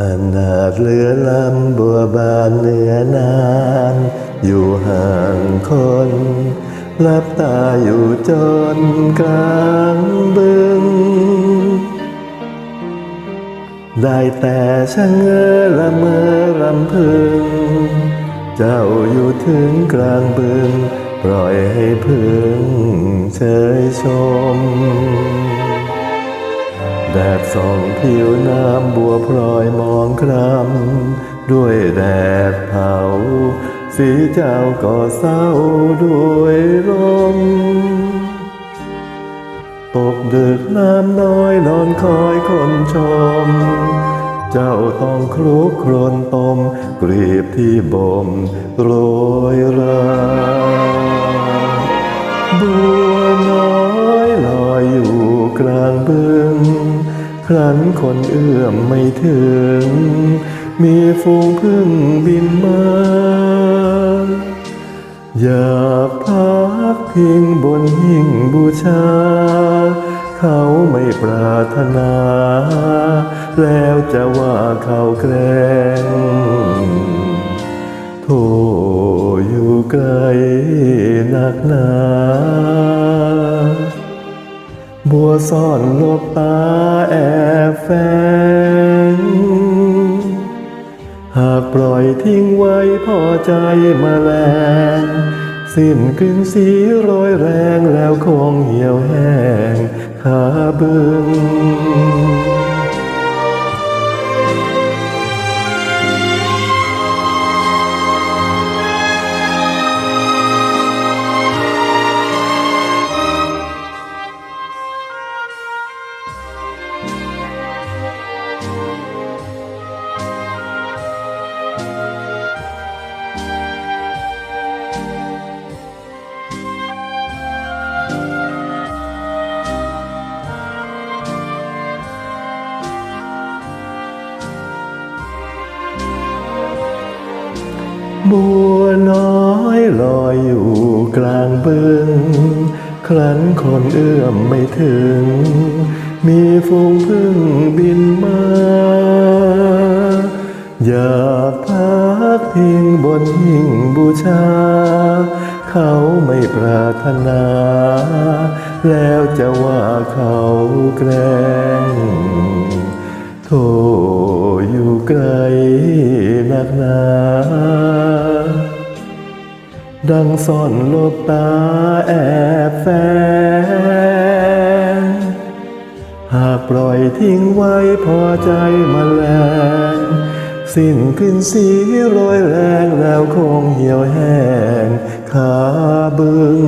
อนาดเหลือลำบัวบานเหนือนาน อยู่ห่างคนรับตาอยู่จนกลางบึง ได้แต่ชะเง้อละเมอลำพึง เจ้าอยู่ถึงกลางบึง ปล่อยให้พึงเฉยชม แดดส่องผิวน้ำบัวพลอยมองครำด้วยแดดเผา สีเจ้าก็เศร้าด้วยลมตกดึกน้ำน้อยนอนคอยคนชม เจ้าต้องคลุกครนตมกรีบที่บ่มโรยรา ครั้นคนเอื้อมไม่ถึง มีฝูงพึ่งบินมา อย่าพักพิงบนหิ่งบูชา เขาไม่ปรารถนา แล้วจะว่าเขาแกล้งโทอยู่ไกลหนักหนาบัวซ่อนลบตาแอบ แฝงหากปล่อยทิ้งไว้พอใจมาแลงสิ้นกลิ่นสีโรยแรงแล้วคงเหี่ยวแห้งขาบึง บัวน้อยลอยอยู่กลางบึง ครั้นคนเอื้อมไม่ถึง มีฝูงพึ่งบินมา อยากพักพิงบนหิ่งบูชา เขาไม่ปรารถนา แล้วจะว่าเขาแกล้งโทอยู่ไกลนักหนา ดังซ่อนลบตาแอบแฝงหากปล่อยทิ้งไว้พอใจมาแลงสิ้นขึ้นสีโรยแรงแล้วคงเหี่ยวแห้งขาบึง